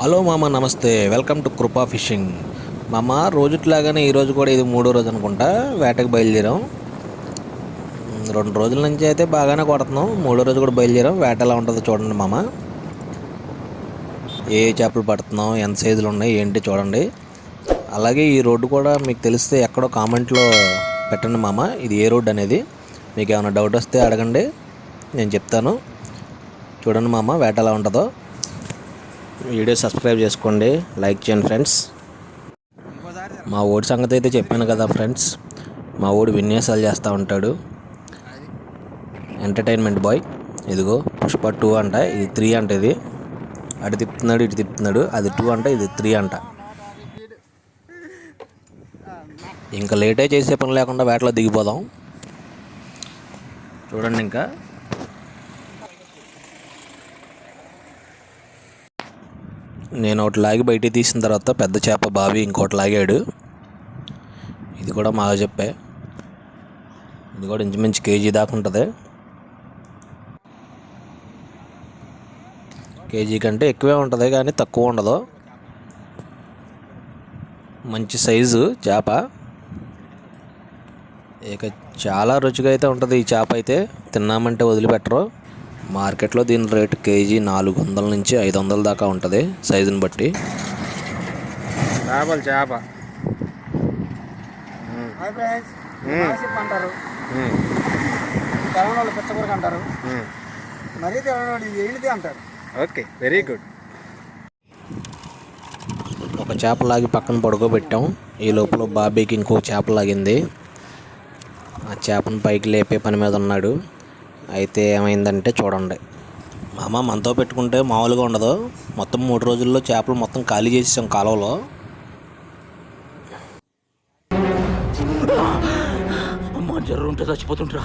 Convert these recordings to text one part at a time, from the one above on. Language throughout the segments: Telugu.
హలో మామ నమస్తే. Welcome to Krupa fishing. మామ రోజుట్లాగానే ఈరోజు కూడా ఇది మూడో రోజు అనుకుంటా. వేటకు బయలుదేరాం. రెండు రోజుల నుంచి అయితే బాగానే కొడుతున్నాం. మూడో రోజు కూడా బయలుదేరాం. వేట ఎలా ఉంటుందో చూడండి మామ. ఏ చేపలు పడుతున్నాం ఎంత సైజులు ఉన్నాయి ఏంటి చూడండి. అలాగే ఈ రోడ్డు కూడా మీకు తెలిస్తే ఎక్కడో కామెంట్లో పెట్టండి మామ. ఇది ఏ రోడ్డు అనేది? మీకు ఏమైనా డౌట్ వస్తే అడగండి. నేను చెప్తాను. చూడండి మామ వేట ఎలా ఉంటుందో. వీడియో సబ్స్క్రైబ్ చేసుకోండి. లైక్ చేయండి ఫ్రెండ్స్. మా ఓడి సంగతి అయితే చెప్పాను కదా ఫ్రెండ్స్. మా ఓడి విన్యాసాలు చేస్తూ ఉంటాడు. ఎంటర్టైన్మెంట్ బాయ్ ఇదిగో పుష్ప టూ అంట. ఇది త్రీ అంట ఇది. అటు తిప్పుతున్నాడు ఇటు తిప్పుతున్నాడు. అది టూ అంట ఇది త్రీ అంట. ఇంకా లేటే చేసే పని లేకుండా వేటలో దిగిపోదాం. చూడండి ఇంకా. నేను ఒకటి లాగి బయటికి తీసిన తర్వాత పెద్ద చేప బావి ఇంకోటి లాగాడు. ఇది కూడా మాగా చెప్పే. ఇది కూడా ఇంచుమించు కేజీ దాకా ఉంటుంది. కేజీ కంటే ఎక్కువే ఉంటుంది కానీ తక్కువ ఉండదు. మంచి సైజు చేప. ఇక చాలా రుచిగా అయితే ఉంటుంది ఈ చేప అయితే. తిన్నామంటే వదిలిపెట్టరు. మార్కెట్లో దీని రేటు కేజీ నాలుగు వందల నుంచి ఐదు వందల దాకా ఉంటుంది సైజుని బట్టి. చేపలు చేప. Hi friends. మాసిప్ అంటారు. తెలంగాణ వాళ్ళు పిచ్చకూరక అంటారు. మరీ తెలంగాణ వాళ్ళు ఇది ఏంటిది అంటారు? Okay very good. ఒక చేప లాగి పక్కన పడుకోబెట్టాం. ఈ లోపల బాబీకి ఇంకో చేప లాగింది. ఆ చేపను పైకి లేపే పని మీద ఉన్నాడు. అయితే ఏమైందంటే చూడండి. మామ మనతో పెట్టుకుంటే మామూలుగా ఉండదు. మొత్తం మూడు రోజుల్లో చేపలు మొత్తం ఖాళీ చేసేసాం కాలువలో. అమ్మా ఉంటే చచ్చిపోతుంటరా.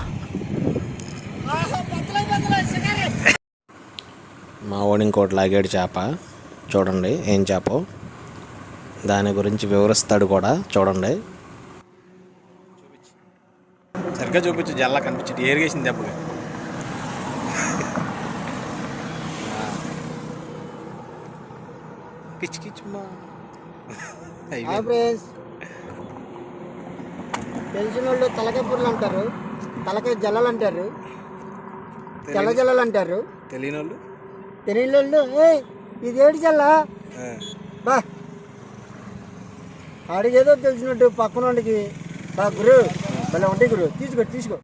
మా వాడు ఇంకోటి లాగాడు చేప. చూడండి ఏం చేప. దాని గురించి వివరిస్తాడు కూడా చూడండి. సరిగ్గా చూపించు జల్లా కనిపించి. ఏరిగేసింది దెబ్బగా కిచ్ తెలిసిన వాళ్ళు తలకాయ పుర్లు అంటారు తలకాయ జల్లలు అంటారు జల్ల జల్లలు అంటారు తెలియని వాళ్ళు తెలియని వాళ్ళు ఇది ఏడు జల్ల బా అడిగేదో ఏదో తెలిసినట్టు పక్కన వాళ్ళకి బా గురు భలే ఉంటాయి గురు తీసుకో తీసుకో